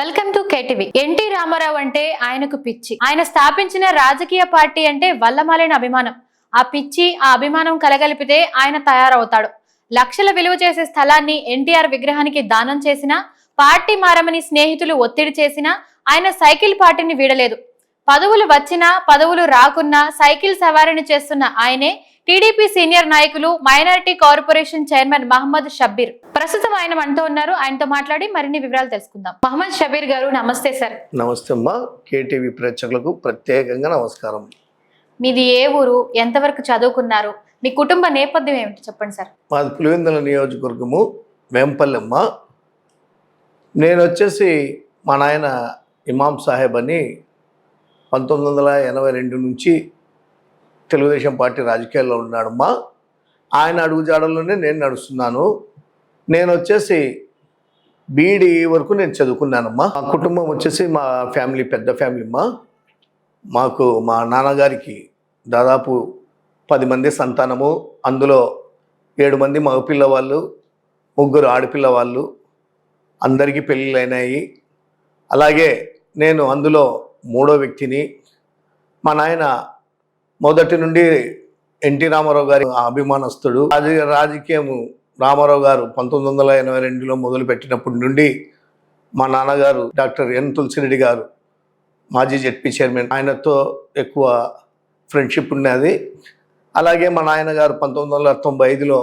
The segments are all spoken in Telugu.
Welcome to KTV. NT Ramarao అంటే ఆయనకు పిచ్చి. ఆయన స్థాపించిన రాజకీయ పార్టీ అంటే వల్లమాలిన అభిమానం. ఆ పిచ్చి ఆ అభిమానం కలగలిపితే ఆయన తయారవుతాడు. లక్షల విలువ చేసే స్థలాన్ని ఎన్టీఆర్ విగ్రహానికి దానం చేసినా పార్టీ మారమని స్నేహితులు ఒత్తిడి చేసినా ఆయన సైకిల్ పార్టీని వీడలేదు. పదవులు వచ్చినా పదవులు రాకున్నా సైకిల్ సవారిని చేస్తున్న ఆయనే టీడీపీ సీనియర్ నాయకులు minority corporation chairman Mohammed Shabbir. ప్రస్తుతం ఆయన మనతో ఉన్నారు. ఆయనతో మాట్లాడి మరిన్ని వివరాలు తెలుసుకుందాం. మహమ్మద్ షబీర్ గారు నమస్తే సార్. నమస్తే అమ్మా. కేటీవీ ప్రేక్షకులకు ప్రత్యేకంగా నమస్కారం. మీది ఏ ఊరు? ఎంతవరకు చదువుకున్నారు? మీ కుటుంబ నేపథ్యం ఏమిటి? చెప్పండి సార్. మాది పులివెందుల నియోజకవర్గము వేంపల్లెమ్మ నేను వచ్చేసి మా నాయన ఇమాం సాహెబ్ అని పంతొమ్మిది వందల ఎనభై రెండు నుంచి తెలుగుదేశం పార్టీ రాజకీయాల్లో ఉన్నాడమ్మా ఆయన అడుగుజాడల్లోనే నేను నడుస్తున్నాను. నేను వచ్చేసి బీఈడి వరకు నేను చదువుకున్నానమ్మా మా. కుటుంబం వచ్చేసి మా ఫ్యామిలీ పెద్ద ఫ్యామిలీ అమ్మా మాకు మా నాన్నగారికి దాదాపు పది మంది సంతానము. అందులో ఏడు మంది మగ పిల్లవాళ్ళు ముగ్గురు ఆడపిల్ల వాళ్ళు అందరికీ పెళ్ళిళ్ళైనాయి అలాగే నేను అందులో మూడో వ్యక్తిని. మా నాయన మొదటి నుండి ఎన్టీ రామారావు గారి అభిమానస్తుడు. రాజ రాజకీయము రామారావు గారు పంతొమ్మిది వందల ఎనభై రెండులో మొదలుపెట్టినప్పటి నుండి మా నాన్నగారు డాక్టర్ ఎన్ తులసిరెడ్డి గారు మాజీ జెడ్పీ చైర్మన్. ఆయనతో ఎక్కువ ఫ్రెండ్షిప్ ఉన్నది అలాగే మా నాయనగారు పంతొమ్మిది వందల తొంభై ఐదులో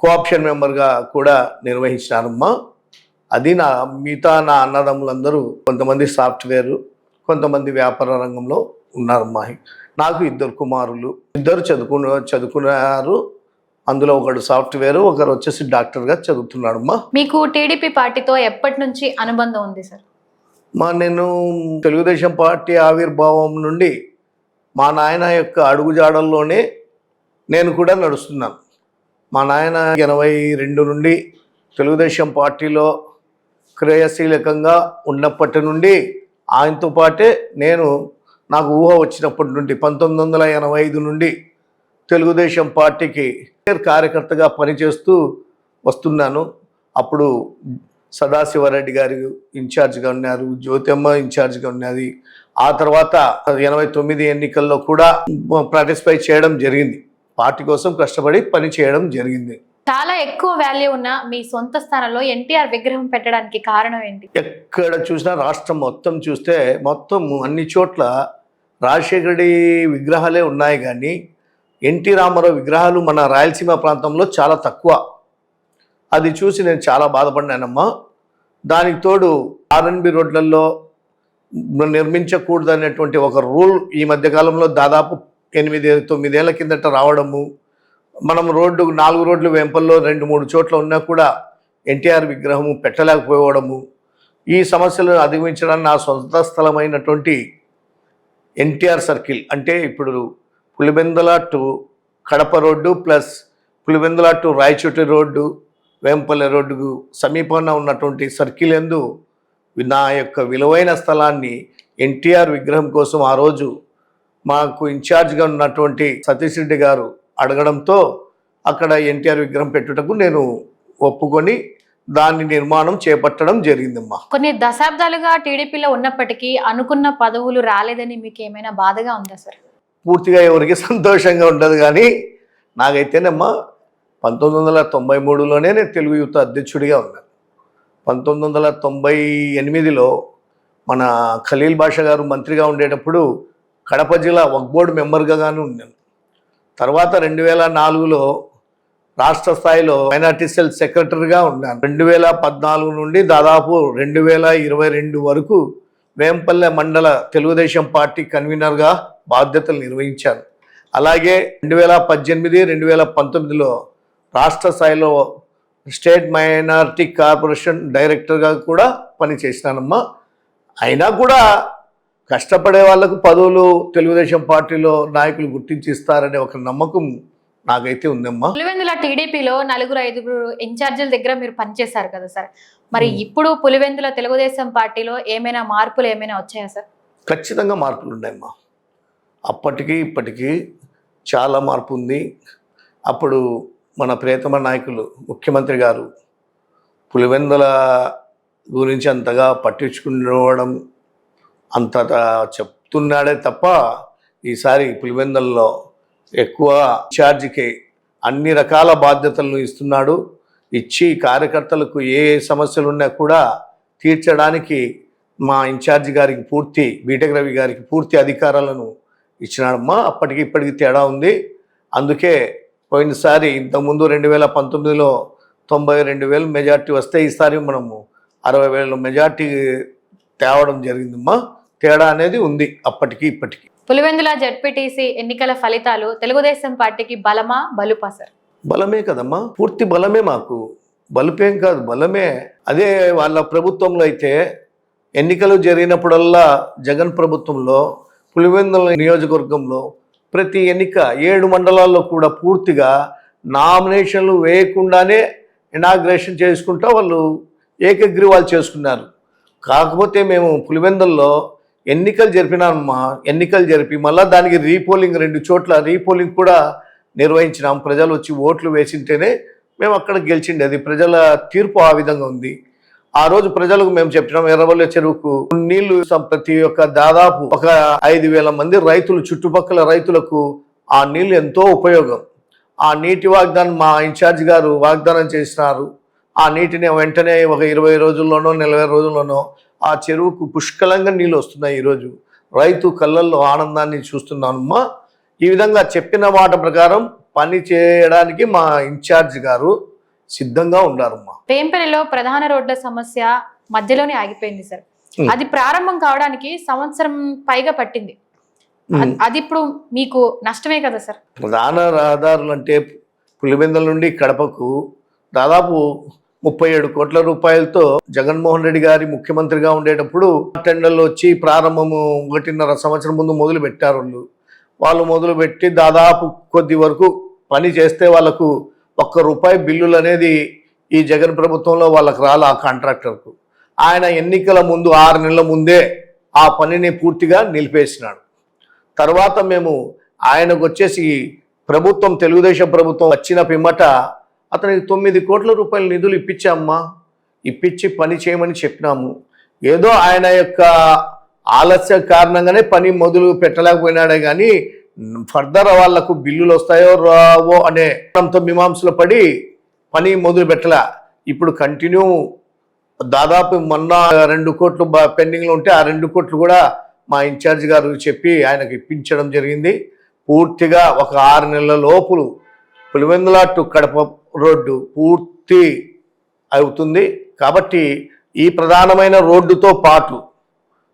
కోఆప్షన్ మెంబర్గా కూడా నిర్వహించినారమ్మా అది నా మిగతా నా అన్నదమ్ములందరూ కొంతమంది సాఫ్ట్వేర్ కొంతమంది వ్యాపార రంగంలో ఉన్నారమ్మా నాకు ఇద్దరు కుమారులు. ఇద్దరు చదువుకున్న చదువుకున్నారు. అందులో ఒకడు సాఫ్ట్వేర్ ఒకరు వచ్చేసి డాక్టర్గా చదువుతున్నాడమ్మా మీకు టీడీపీ పార్టీతో ఎప్పటి నుంచి అనుబంధం ఉంది సార్? మా నేను తెలుగుదేశం పార్టీ ఆవిర్భావం నుండి మా నాయన యొక్క అడుగుజాడల్లోనే నేను కూడా నడుస్తున్నాను. మా నాయన ఎనభై రెండు నుండి తెలుగుదేశం పార్టీలో క్రియాశీలకంగా ఉన్నప్పటి నుండి ఆయనతో పాటే నేను నాకు ఊహ వచ్చినప్పటి నుండి పంతొమ్మిది వందల ఎనభై ఐదు నుండి తెలుగుదేశం పార్టీకి కార్యకర్తగా పనిచేస్తూ వస్తున్నాను. అప్పుడు సదాశివరెడ్డి గారు ఇన్ఛార్జ్గా ఉన్నారు జ్యోతిమ్మ ఇన్ఛార్జ్గా ఉన్నది. ఆ తర్వాత ఎనభై తొమ్మిది ఎన్నికల్లో కూడా పార్టిసిపై చేయడం జరిగింది. పార్టీ కోసం కష్టపడి పని చేయడం జరిగింది. చాలా ఎక్కువ వాల్యూ ఉన్న మీ సొంత స్థానంలో ఎన్టీఆర్ విగ్రహం పెట్టడానికి కారణం ఏంటి? ఎక్కడ చూసినా రాష్ట్రం మొత్తం చూస్తే మొత్తం అన్ని చోట్ల రాజశేఖరుడి విగ్రహాలే ఉన్నాయి కానీ ఎన్టీ రామారావు విగ్రహాలు మన రాయలసీమ ప్రాంతంలో చాలా తక్కువ. అది చూసి నేను చాలా బాధపడినానమ్మా. దానికి తోడు ఆర్ఎన్బి రోడ్లలో నిర్మించకూడదు అనేటువంటి ఒక రూల్ ఈ మధ్యకాలంలో దాదాపు ఎనిమిది తొమ్మిదేళ్ళ కిందట రావడము. మనం రోడ్డు నాలుగు రోడ్లు వెంపల్లో రెండు మూడు చోట్ల ఉన్నా కూడా ఎన్టీఆర్ విగ్రహము పెట్టలేకపోవడము. ఈ సమస్యలను అధిగమించడానికి నా సొంత స్థలమైనటువంటి ఎన్టీఆర్ సర్కిల్ అంటే ఇప్పుడు Pulivendula to Kadapa road plus Pulivendula to Rayachoti road Vempalle రోడ్డుకు సమీపంలో ఉన్నటువంటి సర్కిల్ ఎందు నా యొక్క విలువైన స్థలాన్ని ఎన్టీఆర్ విగ్రహం కోసం ఆ రోజు మాకు ఇన్ఛార్జ్గా ఉన్నటువంటి సతీష్ రెడ్డి గారు అడగడంతో అక్కడ ఎన్టీఆర్ విగ్రహం పెట్టుటకు నేను ఒప్పుకొని దాని నిర్మాణం చేపట్టడం జరిగిందమ్మా. కొన్ని దశాబ్దాలుగా టీడీపీలో ఉన్నప్పటికీ అనుకున్న పదవులు రాలేదని మీకు ఏమైనా బాధగా ఉందా సార్? పూర్తిగా ఎవరికి సంతోషంగా ఉండదు కానీ నాకైతేనమ్మా పంతొమ్మిది వందల తొంభై మూడులోనే నేను తెలుగు యువత అధ్యక్షుడిగా ఉన్నాను. పంతొమ్మిది వందల తొంభై ఎనిమిదిలో మన ఖలీల్ బాషా గారు మంత్రిగా ఉండేటప్పుడు కడప జిల్లా వక్ బోర్డు మెంబర్గా గాను ఉన్నాను. తర్వాత రెండు వేల నాలుగులో రాష్ట్ర స్థాయిలో మైనార్టీ సెల్ సెక్రటరీగా ఉన్నాను. రెండు వేల పద్నాలుగు నుండి దాదాపు రెండు వేల ఇరవై రెండు వరకు వేంపల్లె మండల తెలుగుదేశం పార్టీ కన్వీనర్గా బాధ్యతలు నిర్వహించాను. అలాగే రెండు వేల పద్దెనిమిది రెండు వేల పంతొమ్మిదిలో రాష్ట్ర స్థాయిలో స్టేట్ మైనార్టీ కార్పొరేషన్ డైరెక్టర్గా కూడా పనిచేసినానమ్మా. అయినా కూడా కష్టపడే వాళ్ళకు పదవులు తెలుగుదేశం పార్టీలో నాయకులు గుర్తించి ఇస్తారనే ఒక నమ్మకం నాకైతే ఉందమ్మా. పులివెందుల టీడీపీలో నలుగురు ఐదుగురు ఇన్ఛార్జీల దగ్గర మీరు పనిచేశారు కదా సార్? మరి ఇప్పుడు పులివెందుల తెలుగుదేశం పార్టీలో ఏమైనా మార్పులు ఏమైనా వచ్చాయా సార్? ఖచ్చితంగా మార్పులు ఉన్నాయమ్మా. అప్పటికి ఇప్పటికీ చాలా మార్పు ఉంది. అప్పుడు మన ప్రియతమ నాయకులు ముఖ్యమంత్రి గారు పులివెందుల గురించి అంతగా పట్టించుకునేవడం అంత చెప్తున్నాడే తప్ప ఈసారి పులివెందల్లో ఎక్కువ ఇన్ఛార్జికి అన్ని రకాల బాధ్యతలను ఇస్తున్నాడు. ఇచ్చి కార్యకర్తలకు ఏ ఏ సమస్యలు ఉన్నా కూడా తీర్చడానికి మా ఇన్ఛార్జి గారికి పూర్తి బీటెక్ రవి గారికి పూర్తి అధికారాలను ఇచ్చినాడమ్మా అప్పటికి ఇప్పటికి తేడా ఉంది. అందుకే పోయినసారి ఇంతకుముందు రెండు వేల పంతొమ్మిదిలో తొంభై రెండు వేలు మెజార్టీ వస్తే ఈసారి మనము అరవై వేల మెజార్టీ తేవడం జరిగిందమ్మా తేడా అనేది ఉంది అప్పటికి ఇప్పటికి. పులివెందుల జడ్పీటీసీ ఎన్నికల ఫలితాలు తెలుగుదేశం పార్టీకి బలమా బలుపా సార్? బలమే కదమ్మా. పూర్తి బలమే మాకు. బలుపేం కాదు బలమే. అదే వాళ్ళ ప్రభుత్వంలో అయితే ఎన్నికలు జరిగినప్పుడల్లా జగన్ ప్రభుత్వంలో పులివెందుల నియోజకవర్గంలో ప్రతి ఎన్నిక ఏడు మండలాల్లో కూడా పూర్తిగా నామినేషన్లు వేయకుండానే ఇనాగ్రేషన్ చేసుకుంటూ వాళ్ళు ఏకగ్రీవాలు చేసుకున్నారు. కాకపోతే మేము పులివెందుల్లో ఎన్నికలు జరిపినామమ్మా ఎన్నికలు జరిపి మళ్ళీ దానికి రీపోలింగ్ రెండు చోట్ల రీపోలింగ్ కూడా నిర్వహించినాం. ప్రజలు వచ్చి ఓట్లు వేసింటేనే మేము అక్కడ గెలిచిండే. అది ప్రజల తీర్పు ఆ విధంగా ఉంది. ఆ రోజు ప్రజలకు మేము చెప్పినాం ఎర్రవల్లి చెరువుకు నీళ్ళు ప్రతి ఒక్క దాదాపు ఒక ఐదు వేల మంది రైతులు చుట్టుపక్కల రైతులకు ఆ నీళ్ళు ఎంతో ఉపయోగం. ఆ నీటి వాగ్దానం మా ఇన్ఛార్జ్ గారు వాగ్దానం చేసినారు. ఆ నీటిని వెంటనే ఒక ఇరవై రోజుల్లోనో నలభై రోజుల్లోనో ఆ చెరువుకు పుష్కలంగా నీళ్ళు వస్తున్నాయి ఈరోజు. రైతు కళ్ళల్లో ఆనందాన్ని చూస్తున్నానమ్మా ఈ విధంగా చెప్పిన మాట ప్రకారం పని చేయడానికి మా ఇన్ఛార్జ్ గారు సిద్ధంగా ఉన్నారమ్మా. వేంపల్లిలో ప్రధాన రోడ్ల సమస్య మధ్యలోనే ఆగిపోయింది సార్. అది ప్రారంభం కావడానికి సంవత్సరం పైగా పట్టింది. అది ఇప్పుడు మీకు నష్టమే కదా సార్. ప్రధాన రహదారులు అంటే పులివెందుల నుండి కడపకు దాదాపు ముప్పై ఏడు కోట్ల రూపాయలతో జగన్మోహన్ రెడ్డి గారి ముఖ్యమంత్రిగా ఉండేటప్పుడు టెండర్లు వచ్చి ప్రారంభము ఒకటిన్నర సంవత్సరం ముందు మొదలు పెట్టారు వాళ్ళు. వాళ్ళు మొదలుపెట్టి దాదాపు కొద్ది వరకు పని చేస్తే వాళ్ళకు ఒక్క రూపాయి బిల్లులు అనేది ఈ జగన్ ప్రభుత్వంలో వాళ్ళకి రాలే ఆ కాంట్రాక్టర్కు. ఆయన ఎన్నికల ముందు ఆరు నెలల ముందే ఆ పనిని పూర్తిగా నిలిపేసినాడు. తర్వాత మేము ఆయనకు వచ్చేసి ప్రభుత్వం తెలుగుదేశం ప్రభుత్వం వచ్చిన పిమ్మట అతనికి తొమ్మిది కోట్ల రూపాయల నిధులు ఇప్పించామ్మా. ఇప్పించి పని చేయమని చెప్పినాము. ఏదో ఆయన యొక్క ఆలస్య కారణంగానే పని మొదలు పెట్టలేకపోయినాడే కానీ ఫర్దర్ వాళ్ళకు బిల్లులు వస్తాయో రావో అనే అంత మీమాంసలో పడి పని మొదలు పెట్టలే. ఇప్పుడు కంటిన్యూ దాదాపు మొన్న రెండు కోట్లు పెండింగ్లో ఉంటే ఆ రెండు కోట్లు కూడా మా ఇన్ఛార్జ్ గారు చెప్పి ఆయనకు ఇప్పించడం జరిగింది. పూర్తిగా ఒక ఆరు నెలల లోపులు పులివెందుల టు కడప రోడ్డు పూర్తి అవుతుంది. కాబట్టి ఈ ప్రధానమైన రోడ్డుతో పాటు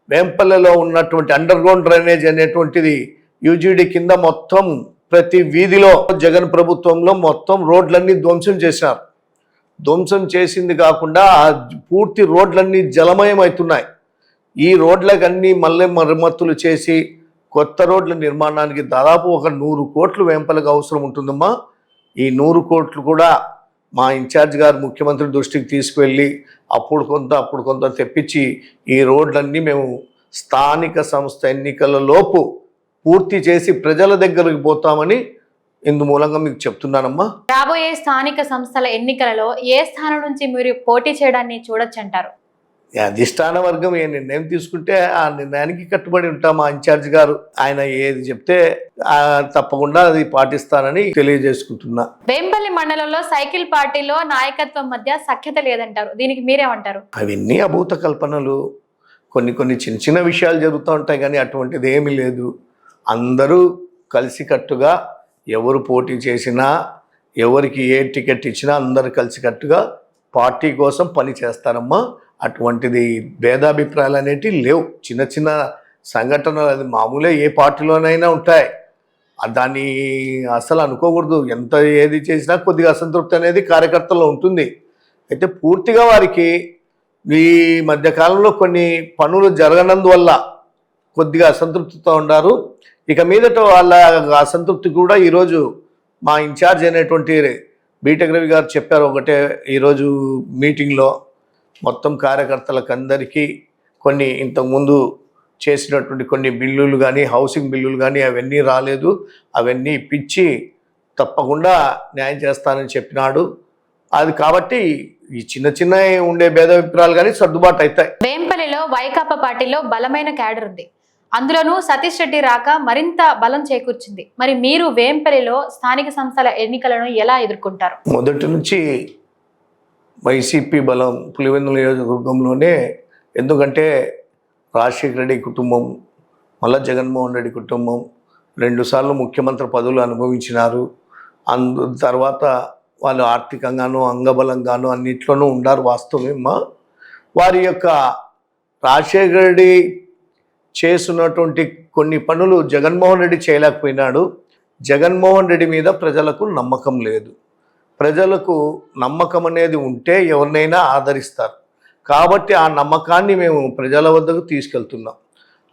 వేంపల్లెలో ఉన్నటువంటి అండర్ గ్రౌండ్ డ్రైనేజ్ అనేటువంటిది యూజీడీ కింద మొత్తం ప్రతి వీధిలో జగన్ ప్రభుత్వంలో మొత్తం రోడ్లన్నీ ధ్వంసం చేశారు. ధ్వంసం చేసింది కాకుండా ఆ పూర్తి రోడ్లన్నీ జలమయం అవుతున్నాయి ఈ రోడ్లకన్నీ మళ్ళీ మరమ్మతులు చేసి కొత్త రోడ్ల నిర్మాణానికి దాదాపు ఒక నూరు కోట్లు వేంపలకు అవసరం ఉంటుందమ్మా. ఈ నూరు కోట్లు కూడా మా ఇన్ఛార్జ్ గారు ముఖ్యమంత్రి దృష్టికి తీసుకువెళ్ళి అప్పుడు కొంత అప్పుడు కొంత తెప్పించి ఈ రోడ్లన్నీ మేము స్థానిక సంస్థ ఎన్నికల లోపు పూర్తి చేసి ప్రజల దగ్గరకు పోతామని ఇందు మూలంగా మీకు చెప్తున్నానమ్మా. రాబోయే స్థానిక సంస్థల ఎన్నికలలో ఏ స్థానం నుంచి మీరు పోటీ చేయడాన్ని చూడొచ్చంటారు? అధిష్టాన వర్గం ఏ నిర్ణయం తీసుకుంటే ఆ నిర్ణయానికి కట్టుబడి ఉంటాం మా ఇన్ఛార్జ్ గారు. ఆయన ఏది చెప్తే తప్పకుండా అది పాటిస్తానని తెలియజేసుకుంటున్నా. వేంపల్లి మండలంలో సైకిల్ పార్టీలో నాయకత్వం మధ్య సఖ్యత లేదంటారు. దీనికి మీరేమంటారు? అవన్నీ అభూత కల్పనలు. కొన్ని కొన్ని చిన్న చిన్న విషయాలు జరుగుతూ ఉంటాయి కానీ అటువంటిది ఏమీ లేదు. అందరూ కలిసికట్టుగా ఎవరు పోటీ చేసినా ఎవరికి ఏ టికెట్ ఇచ్చినా అందరు కలిసికట్టుగా పార్టీ కోసం పని చేస్తారమ్మా. అటువంటిది భేదాభిప్రాయాలు అనేటివి లేవు. చిన్న చిన్న సంఘటనలు అది మామూలే ఏ పార్టీలోనైనా ఉంటాయి. దాన్ని అసలు అనుకోకూడదు. ఎంత ఏది చేసినా కొద్దిగా అసంతృప్తి అనేది కార్యకర్తల్లో ఉంటుంది. అయితే పూర్తిగా వారికి ఈ మధ్యకాలంలో కొన్ని పనులు జరగనందువల్ల కొద్దిగా అసంతృప్తితో ఉన్నారు. ఇక మీదట వాళ్ళ అసంతృప్తి కూడా ఈరోజు మా ఇన్ఛార్జ్ అయినటువంటి బీటెక్ రవి గారు చెప్పారు ఒకటే ఈరోజు మీటింగ్లో. మొత్తం కార్యకర్తలకు అందరికీ కొన్ని ఇంతకుముందు చేసినటువంటి కొన్ని బిల్లులు కానీ హౌసింగ్ బిల్లులు కానీ అవన్నీ రాలేదు. అవన్నీ ఇప్పించి తప్పకుండా న్యాయం చేస్తానని చెప్పినాడు. అది కాబట్టి ఈ చిన్న చిన్న ఉండే భేద అభిప్రాయాలు కానీ సర్దుబాటు అవుతాయి వేంపల్లిలో వైకాపా పార్టీలో బలమైన క్యాడర్ ఉంది. అందులోనూ సతీష్ రెడ్డి రాక మరింత బలం చేకూర్చింది. మరి మీరు వేంపల్లిలో స్థానిక సంస్థల ఎన్నికలను ఎలా ఎదుర్కొంటారు? మొదటి నుంచి వైసీపీ బలం పులివెందుల నియోజకవర్గంలోనే ఎందుకంటే రాజశేఖర రెడ్డి కుటుంబం మళ్ళా జగన్మోహన్ రెడ్డి కుటుంబం రెండుసార్లు ముఖ్యమంత్రి పదవులు అనుభవించినారు. అందు తర్వాత వాళ్ళు ఆర్థికంగాను అంగబలంగాను అన్నిట్లోనూ ఉండారు వాస్తవమేమ్మా వారి యొక్క రాజశేఖర రెడ్డి చేస్తున్నటువంటి కొన్ని పనులు జగన్మోహన్ రెడ్డి చేయలేకపోయినాడు. జగన్మోహన్ రెడ్డి మీద ప్రజలకు నమ్మకం లేదు. ప్రజలకు నమ్మకం అనేది ఉంటే ఎవరినైనా ఆదరిస్తారు. కాబట్టి ఆ నమ్మకాన్ని మేము ప్రజల వద్దకు తీసుకెళ్తున్నాం.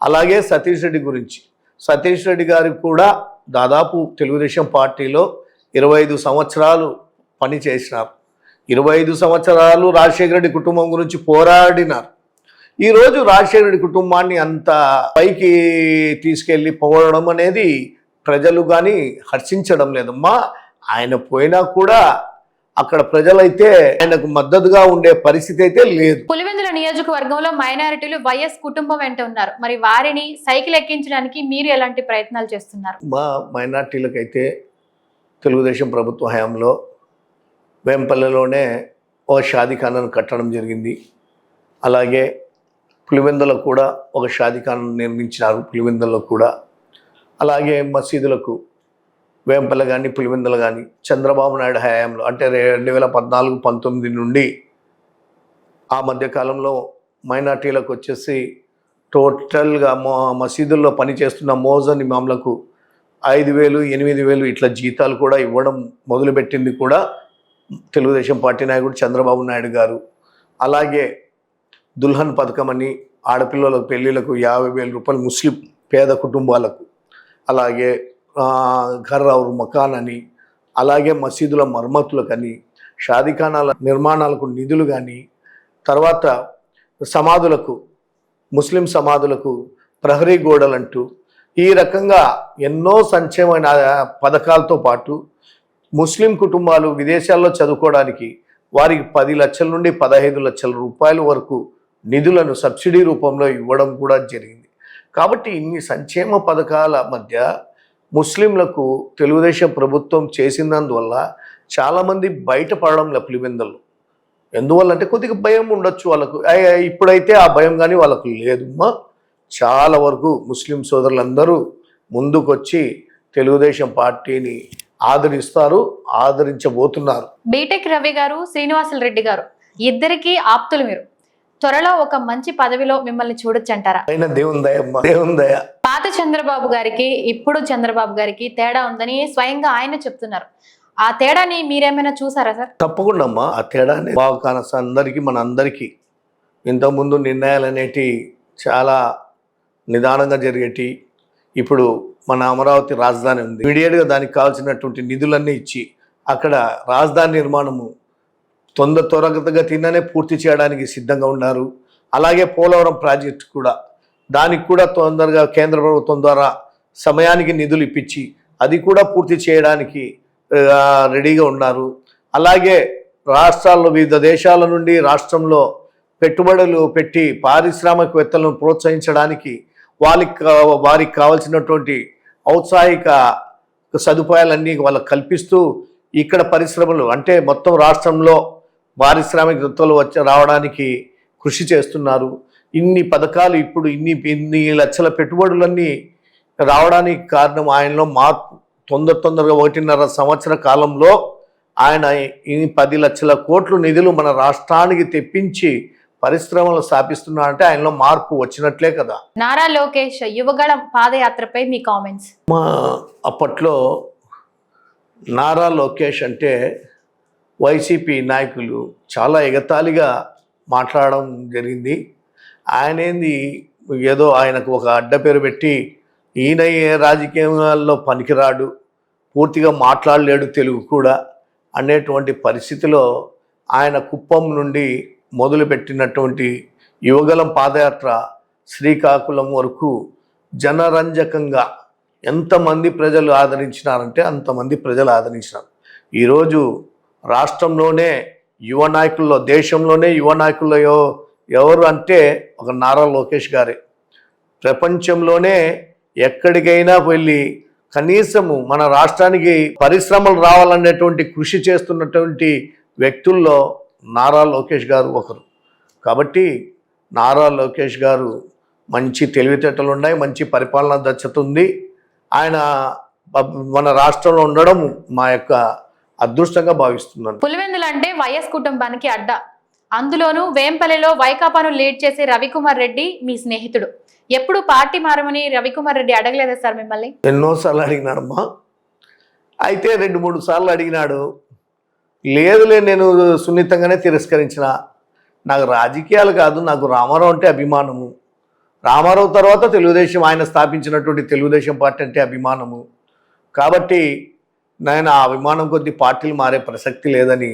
అలాగే సతీష్ రెడ్డి గురించి. సతీష్ రెడ్డి గారికి కూడా దాదాపు తెలుగుదేశం పార్టీలో ఇరవై ఐదు సంవత్సరాలు పని చేసినారు. ఇరవై ఐదు సంవత్సరాలు రాజశేఖర రెడ్డి కుటుంబం గురించి పోరాడినారు. ఈరోజు రాజశేఖర రెడ్డి కుటుంబాన్ని అంత పైకి తీసుకెళ్ళి పోవడం అనేది ప్రజలు కానీ హర్షించడం లేదమ్మా ఆయన పోయినా కూడా అక్కడ ప్రజలైతే ఆయనకు మద్దతుగా ఉండే పరిస్థితి అయితే లేదు. పులివెందుల నియోజకవర్గంలో మైనారిటీలు వైఎస్ కుటుంబం వెంట ఉన్నారు. మరి వారిని సైకిల్ ఎక్కించడానికి మీరు ఎలాంటి ప్రయత్నాలు చేస్తున్నారు? మా మైనార్టీలకైతే తెలుగుదేశం ప్రభుత్వ హయాంలో వేంపల్లెలోనే ఓ షాదీఖానాను కట్టడం జరిగింది. అలాగే పులివెందులో కూడా ఒక షాదీఖానాను నిర్మించినారు పులివెందులో కూడా. అలాగే మసీదులకు వేంపల్ల కానీ పులివెందులు కానీ చంద్రబాబు నాయుడు హయాంలో అంటే రెండు వేల పద్నాలుగు పంతొమ్మిది నుండి ఆ మధ్యకాలంలో మైనార్టీలకు వచ్చేసి టోటల్గా మో మసీదుల్లో పనిచేస్తున్న మోజన్ ఇమాంలకు ఐదు వేలు ఎనిమిది వేలు ఇట్లా జీతాలు కూడా ఇవ్వడం మొదలుపెట్టింది కూడా తెలుగుదేశం పార్టీ నాయకుడు చంద్రబాబు నాయుడు గారు. అలాగే దుల్హన్ పథకం అని ఆడపిల్లల పెళ్ళిళ్ళకు యాభై వేల రూపాయలు ముస్లిం పేద కుటుంబాలకు అలాగే ఘర్ ఔర్ మకాన్ అని అలాగే మసీదుల మరమ్మతులకని షాదీఖానాల నిర్మాణాలకు నిధులు కానీ తర్వాత సమాధులకు ముస్లిం సమాధులకు ప్రహరీ గోడలంటూ ఈ రకంగా ఎన్నో సంక్షేమైన పథకాలతో పాటు ముస్లిం కుటుంబాలు విదేశాల్లో చదువుకోవడానికి వారికి పది లక్షల నుండి పదహైదు లక్షల రూపాయల వరకు నిధులను సబ్సిడీ రూపంలో ఇవ్వడం కూడా జరిగింది. కాబట్టి ఇన్ని సంక్షేమ పథకాల మధ్య ముస్లింలకు తెలుగుదేశం ప్రభుత్వం చేసినందువల్ల చాలామంది బయటపడడం పులివెందల్లో. ఎందువల్ల అంటే కొద్దిగా భయం ఉండొచ్చు వాళ్ళకు. ఇప్పుడైతే ఆ భయం కానీ వాళ్ళకు లేదమ్మా చాలా వరకు ముస్లిం సోదరులందరూ ముందుకొచ్చి తెలుగుదేశం పార్టీని ఆదరిస్తారు ఆదరించబోతున్నారు. బీటెక్ రవి గారు శ్రీనివాసులు రెడ్డి గారు ఇద్దరికి ఆప్తులు మీరు. త్వరలో ఒక మంచి పదవిలో మిమ్మల్ని చూడొచ్చంటారా? పాత చంద్రబాబు గారికి ఇప్పుడు చంద్రబాబు గారికి తేడా ఉందని స్వయంగా ఆయన చెప్తున్నారు. ఆ తేడాని మీరేమైనా చూసారా సార్? తప్పకుండా అమ్మా ఆ తేడానే కానస అందరికీ మన అందరికీ ఇంతకుముందు నిర్ణయాలు అనేటి చాలా నిదానంగా జరిగేటి ఇప్పుడు మన అమరావతి రాజధాని ఉంది. ఇమీడియట్గా దానికి కావాల్సినటువంటి నిధులన్నీ ఇచ్చి అక్కడ రాజధాని నిర్మాణము తొందర త్వరగతిగానే పూర్తి చేయడానికి సిద్ధంగా ఉన్నారు. అలాగే పోలవరం ప్రాజెక్టు కూడా. దానికి కూడా తొందరగా కేంద్ర ప్రభుత్వం ద్వారా సమయానికి నిధులు ఇప్పించి అది కూడా పూర్తి చేయడానికి రెడీగా ఉన్నారు. అలాగే రాష్ట్రాల్లో వివిధ దేశాల నుండి రాష్ట్రంలో పెట్టుబడులు పెట్టి పారిశ్రామికవేత్తలను ప్రోత్సహించడానికి వాళ్ళకి వారికి కావాల్సినటువంటి ఔత్సాహిక సదుపాయాలన్నీ వాళ్ళకి కల్పిస్తూ ఇక్కడ పరిశ్రమలు అంటే మొత్తం రాష్ట్రంలో పారిశ్రామికవేత్తలు వచ్చి రావడానికి కృషి చేస్తున్నారు. ఇన్ని పథకాలు ఇప్పుడు ఇన్ని ఇన్ని లక్షల పెట్టుబడులన్నీ రావడానికి కారణం ఆయనలో మార్పు. తొందర తొందరగా ఒకటిన్నర సంవత్సర కాలంలో ఆయన ఈ పది లక్షల కోట్లు నిధులు మన రాష్ట్రానికి తెప్పించి పరిశ్రమలు స్థాపిస్తున్నారంటే ఆయనలో మార్పు వచ్చినట్లే కదా. నారా లోకేష్ యువగళం పాదయాత్రపై మీ కామెంట్స్. మా అప్పట్లో నారా లోకేష్ అంటే వైసీపీ నాయకులు చాలా ఎగతాళిగా మాట్లాడడం జరిగింది. ఆయన ఏంది ఏదో ఆయనకు ఒక అడ్డ పేరు పెట్టి ఈయన ఏ రాజకీయాల్లో పనికిరాడు పూర్తిగా మాట్లాడలేడు తెలుగు కూడా అనేటువంటి పరిస్థితిలో ఆయన కుప్పం నుండి మొదలుపెట్టినటువంటి యువగలం పాదయాత్ర శ్రీకాకుళం వరకు జనరంజకంగా ఎంతమంది ప్రజలు ఆదరించినారంటే అంతమంది ప్రజలు ఆదరించినారు. ఈరోజు రాష్ట్రంలోనే యువ నాయకుల్లో దేశంలోనే యువ నాయకుల్లో ఎవరు అంటే ఒక నారా లోకేష్ గారే. ప్రపంచంలోనే ఎక్కడికైనా వెళ్ళి కనీసము మన రాష్ట్రానికి పరిశ్రమలు రావాలనేటువంటి కృషి చేస్తున్నటువంటి వ్యక్తుల్లో నారా లోకేష్ గారు ఒకరు. కాబట్టి నారా లోకేష్ గారు మంచి తెలివితేటలు ఉన్నాయి మంచి పరిపాలన దచ్చతుంది ఆయన మన రాష్ట్రంలో ఉండడం మా యొక్క అదృష్టంగా భావిస్తున్నాను పులివెందులు అంటే వైఎస్ కుటుంబానికి అడ్డ. అందులోనూ వేంపల్లిలో వైకాపాను లీడ్ చేసే రవికుమార్ రెడ్డి మీ స్నేహితుడు. ఎప్పుడు పార్టీ మారమని రవికుమార్ రెడ్డి అడగలేదా సార్ మిమ్మల్ని? ఎన్నోసార్లు అడిగినాడమ్మా అయితే రెండు మూడు సార్లు అడిగినాడు. లేదులే నేను సున్నితంగానే తిరస్కరించిన. నాకు రాజకీయాలు కాదు నాకు రామారావు అంటే అభిమానము. రామారావు తర్వాత తెలుగుదేశం ఆయన స్థాపించినటువంటి తెలుగుదేశం పార్టీ అంటే అభిమానము. కాబట్టి నేను ఆ అభిమానం కొద్ది పార్టీలు మారే ప్రసక్తి లేదని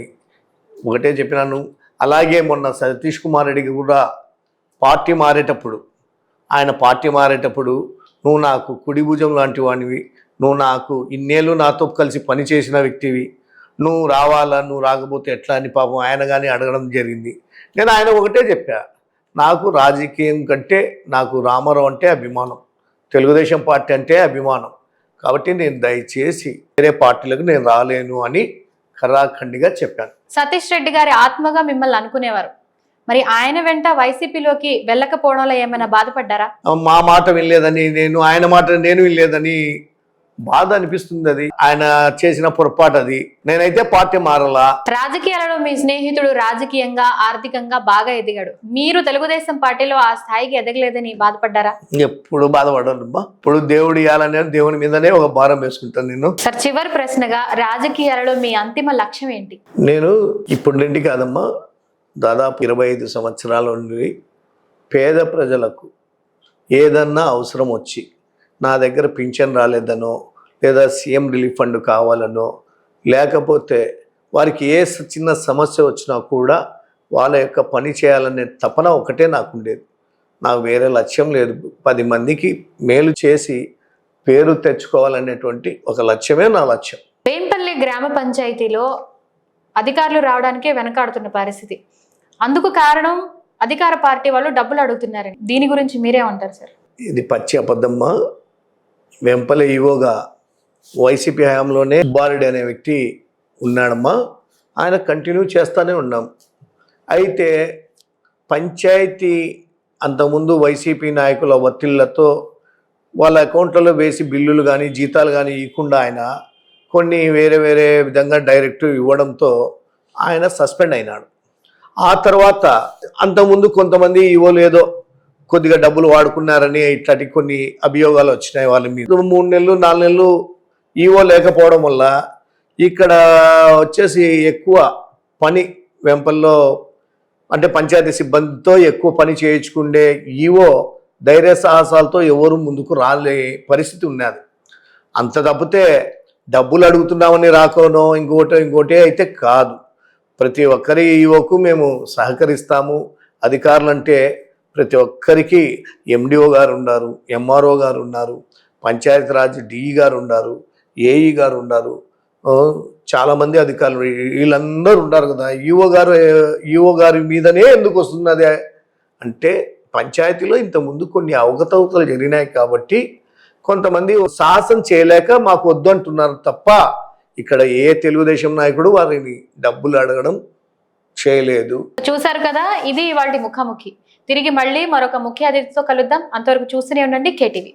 ఒకటే చెప్పినాను. అలాగే మొన్న సతీష్ కుమార్ రెడ్డికి కూడా పార్టీ మారేటప్పుడు ఆయన పార్టీ మారేటప్పుడు నువ్వు నాకు కుడి భుజం లాంటి వాడివి నువ్వు నాకు ఇన్నేళ్ళు నాతో కలిసి పనిచేసిన వ్యక్తివి నువ్వు రావాలా నువ్వు రాకపోతే ఎట్లా అని పాపం ఆయన కానీ అడగడం జరిగింది. నేను ఆయన ఒకటే చెప్పా నాకు రాజకీయం కంటే నాకు రామారావు అంటే అభిమానం తెలుగుదేశం పార్టీ అంటే అభిమానం. కాబట్టి నేను దయచేసి వేరే పార్టీలకు నేను రాలేను అని ఖరాఖండిగా చెప్పాను. సతీష్ రెడ్డి గారి ఆత్మగా మిమ్మల్ని అనుకునేవారు. మరి ఆయన వెంట వైసీపీలోకి వెళ్ళకపోవడంలో ఏమైనా బాధపడ్డారా? మా మాట వినలేదని నేను ఆయన మాట నేను వినలేదని బాధ అనిపిస్తుంది అది. ఆయన చేసిన పొరపాటు అది. నేనైతే పార్టీ మారలా. రాజకీయాలలో మీ స్నేహితుడు రాజకీయంగా ఆర్థికంగా బాగా ఎదిగాడు. మీరు తెలుగుదేశం పార్టీలో ఆ స్థాయికి ఎదగలేదని బాధపడ్డారా? ఎప్పుడు బాధపడను ఇప్పుడు దేవుడు ఇవ్వాలనే దేవుని మీదనే ఒక భారం వేసుకుంటాను నేను. సార్ చివరి ప్రశ్నగా రాజకీయాలలో మీ అంతిమ లక్ష్యం ఏంటి? నేను ఇప్పుడు నుండి కాదమ్మా దాదాపు ఇరవై ఐదు సంవత్సరాల నుండి పేద ప్రజలకు ఏదన్నా అవసరం వచ్చి నా దగ్గర పింఛన్ రాలేదనో లేదా సీఎం రిలీఫ్ ఫండ్ కావాలనో లేకపోతే వారికి ఏ చిన్న సమస్య వచ్చినా కూడా వాళ్ళ యొక్క పని చేయాలనే తపన ఒకటే నాకు ఉండేది నాకు వేరే లక్ష్యం లేదు. పది మందికి మేలు చేసి పేరు తెచ్చుకోవాలనేటువంటి ఒక లక్ష్యమే నా లక్ష్యం. వేంపల్లి గ్రామ పంచాయతీలో అధికారులు రావడానికే వెనకాడుతున్న పరిస్థితి. అందుకు కారణం అధికార పార్టీ వాళ్ళు డబ్బులు అడుగుతున్నారని. దీని గురించి మీరే ఉంటారు సార్? ఇది పచ్చి అబద్ధమ్మా వెంపల ఈవోగా వైసీపీ హయాంలోనే బాలుడి అనే వ్యక్తి ఉన్నాడమ్మా. ఆయన కంటిన్యూ చేస్తూనే ఉన్నాం. అయితే పంచాయతీ అంతకుముందు వైసీపీ నాయకుల ఒత్తిళ్ళతో వాళ్ళ అకౌంట్లలో వేసి బిల్లులు కానీ జీతాలు కానీ ఇవ్వకుండా ఆయన కొన్ని వేరే వేరే విధంగా డైరెక్ట్ ఇవ్వడంతో ఆయన సస్పెండ్ అయినాడు. ఆ తర్వాత అంతకుముందు కొంతమంది ఇవ్వలేదో కొద్దిగా డబ్బులు వాడుకున్నారని ఇట్లాంటి కొన్ని అభియోగాలు వచ్చినాయి వాళ్ళ మీద. మూడు నెలలు నాలుగు నెలలు ఈవో లేకపోవడం వల్ల ఇక్కడ వచ్చేసి ఎక్కువ పని వెంపల్లో అంటే పంచాయతీ సిబ్బందితో ఎక్కువ పని చేయించుకుండే ఈవో ధైర్య సాహసాలతో ఎవరు ముందుకు రాలే పరిస్థితి ఉన్నది. అంత తప్పితే డబ్బులు అడుగుతున్నామని రాకోనో ఇంకోటో ఇంకోటే అయితే కాదు. ప్రతి ఒక్కరి ఈవోకు మేము సహకరిస్తాము. అధికారులంటే ప్రతి ఒక్కరికి ఎండిఓ గారు ఉన్నారు ఎంఆర్ఓ గారు ఉన్నారు పంచాయతీరాజ్ డిఈ గారు ఉన్నారు. ఏఈ గారు ఉన్నారు. చాలామంది అధికారులు వీళ్ళందరూ ఉన్నారు కదా ఈఓ గారు ఈఓ గారి మీదనే ఎందుకు వస్తున్నది అంటే పంచాయతీలో ఇంతకుముందు కొన్ని అవకతవకలు జరిగినాయి కాబట్టి కొంతమంది సాహసం చేయలేక మాకు వద్దు అంటున్నారు తప్ప ఇక్కడ ఏ తెలుగుదేశం నాయకుడు వారిని డబ్బులు అడగడం చేయలేదు. చూసారు కదా ఇది వాళ్ళ ముఖాముఖి. తిరిగి మళ్ళీ మరొక ముఖ్య అతిథితో కలుద్దాం. అంతవరకు చూస్తూనే ఉండండి కేటీవీ.